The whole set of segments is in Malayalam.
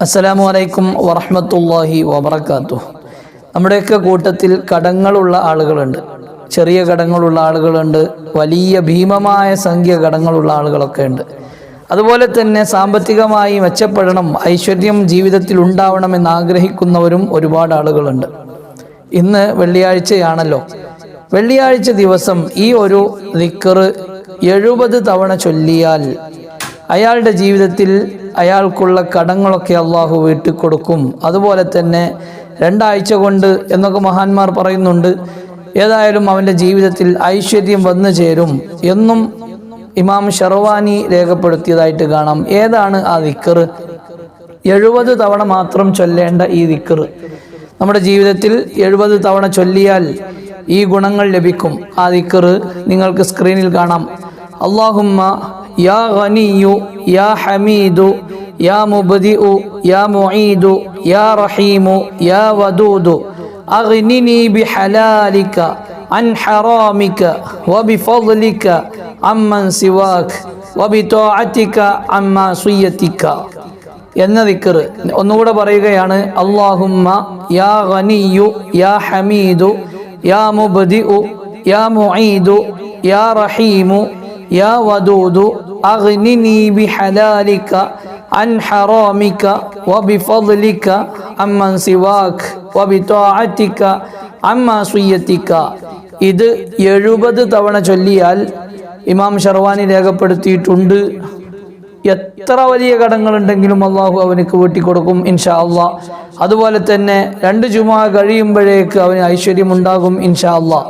അസ്സലാമു അലൈക്കും വറഹ്മത്തുള്ളാഹി വബർക്കാത്തു നമ്മുടെയൊക്കെ കൂട്ടത്തിൽ കടങ്ങളുള്ള ആളുകളുണ്ട്. ചെറിയ കടങ്ങളുള്ള ആളുകളുണ്ട്. വലിയ ഭീമമായ സംഖ്യ കടങ്ങളുള്ള ആളുകളൊക്കെ ഉണ്ട്. അതുപോലെ തന്നെ സാമ്പത്തികമായി മെച്ചപ്പെടണം ഐശ്വര്യം ജീവിതത്തിൽ ഉണ്ടാവണമെന്ന് ആഗ്രഹിക്കുന്നവരും ഒരുപാട് ആളുകളുണ്ട്. ഇന്ന് വെള്ളിയാഴ്ചയാണല്ലോ. വെള്ളിയാഴ്ച ദിവസം ഈ ഒരു ദിക്കറ് എഴുപത് തവണ ചൊല്ലിയാൽ അയാളുടെ ജീവിതത്തിൽ അയാൾക്കുള്ള കടങ്ങളൊക്കെ അള്ളാഹു വീട്ടിൽ കൊടുക്കും അതുപോലെ തന്നെ രണ്ടാഴ്ച കൊണ്ട് എന്നൊക്കെ മഹാന്മാർ പറയുന്നുണ്ട് ഏതായാലും അവന്റെ ജീവിതത്തിൽ ഐശ്വര്യം വന്നു ചേരും എന്നും ഇമാം ഷർവാനി രേഖപ്പെടുത്തിയതായിട്ട് കാണാം. ഏതാണ് ആ ദിക്കർ? എഴുപത് തവണ മാത്രം ചൊല്ലേണ്ട ഈ ദിക്കർ. നമ്മുടെ ജീവിതത്തിൽ എഴുപത് തവണ ചൊല്ലിയാൽ ഈ ഗുണങ്ങൾ ലഭിക്കും. ആ ദിക്കർ നിങ്ങൾക്ക് സ്ക്രീനിൽ കാണാം. അള്ളാഹുമ്മ യാ ഗനിയു യാ ഹമീദു യാ മുബ്ദിഉ യാ മുഈദു യാ റഹീമു യാ വദൂദു അഗ്നിനി ബിഹലാലിക عن حرامك وبفضلك عمن سواك وبطاعتك عن معصيتك എന്ന ദിക്കറ് ഒന്നുകൂടെ പറയുകയാണ് അള്ളാഹുമ്മ യാ ഗനിയു യാ ഹമീദു യാ മുബ്ദിഉ യാ മുഈദു യാ റഹീമു യാ വദൂദു അഗ്നിനി ബി ഹലാലിക അൻ ഹറാമിക വബിഫദ്ലിക അമ്മൻ സിവാക് തഅതിക അമ്മ സിയതിക ഇത് എഴുപത് തവണ ചൊല്ലിയാൽ ഇമാം ഷർവാനി രേഖപ്പെടുത്തിയിട്ടുണ്ട്. എത്ര വലിയ കടങ്ങളുണ്ടെങ്കിലും അള്ളാഹു അവനക്ക് വെട്ടിക്കൊടുക്കും ഇൻഷാ അള്ളാ അതുപോലെ തന്നെ രണ്ട് ചുമ കഴിയുമ്പോഴേക്ക് അവന് ഐശ്വര്യമുണ്ടാകും ഇൻഷാ അള്ളാ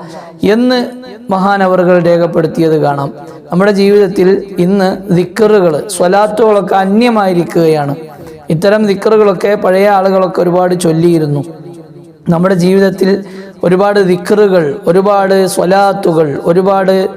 എന്ന് മഹാനവറുകൾ രേഖപ്പെടുത്തിയത് കാണാം. നമ്മുടെ ജീവിതത്തിൽ ഇന്ന് ദിക്കറുകൾ സ്വലാത്തുകളൊക്കെ അന്യമായിരിക്കുകയാണ്. ഇത്തരം ദിക്കറുകളൊക്കെ പഴയ ആളുകളൊക്കെ ഒരുപാട് ചൊല്ലിയിരുന്നു. നമ്മുടെ ജീവിതത്തിൽ ഒരുപാട് ദിക്കറുകൾ ഒരുപാട് സ്വലാത്തുകൾ ഒരുപാട്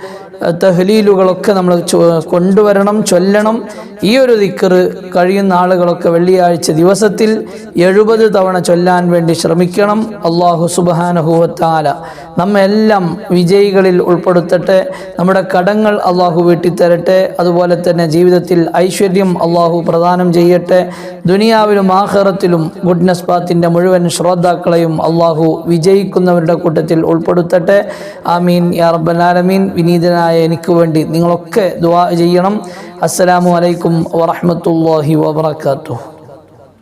തഹ്ലീലുകളൊക്കെ നമ്മൾ കൊണ്ടുവരണം ചൊല്ലണം. ഈ ഒരു ദിക്കറ് കഴിയുന്ന ആളുകളൊക്കെ വെള്ളിയാഴ്ച ദിവസത്തിൽ എഴുപത് തവണ ചൊല്ലാൻ വേണ്ടി ശ്രമിക്കണം. അള്ളാഹു സുബാനഹുവത്താല നമ്മെല്ലാം വിജയികളിൽ ഉൾപ്പെടുത്തട്ടെ. നമ്മുടെ കടങ്ങൾ അള്ളാഹു വീട്ടിത്തരട്ടെ. അതുപോലെ തന്നെ ജീവിതത്തിൽ ഐശ്വര്യം അള്ളാഹു പ്രദാനം ചെയ്യട്ടെ. ദുനിയാവിലും ആഹ്റത്തിലും ഗുഡ്നസ് പാത്തിന്റെ മുഴുവൻ ശ്രോതാക്കളെയും അള്ളാഹു വിജയിക്കുന്നവരുടെ കൂട്ടത്തിൽ ഉൾപ്പെടുത്തട്ടെ. ആമീൻ. യാ റബ്ബലാലമീൻ വിനീതനായ എനിക്ക് വേണ്ടി നിങ്ങളൊക്കെ ദുആ ചെയ്യണം. അസ്സലാമു അലൈക്കും വറഹ്മത്തുള്ളാഹി വബറകാതുഹു.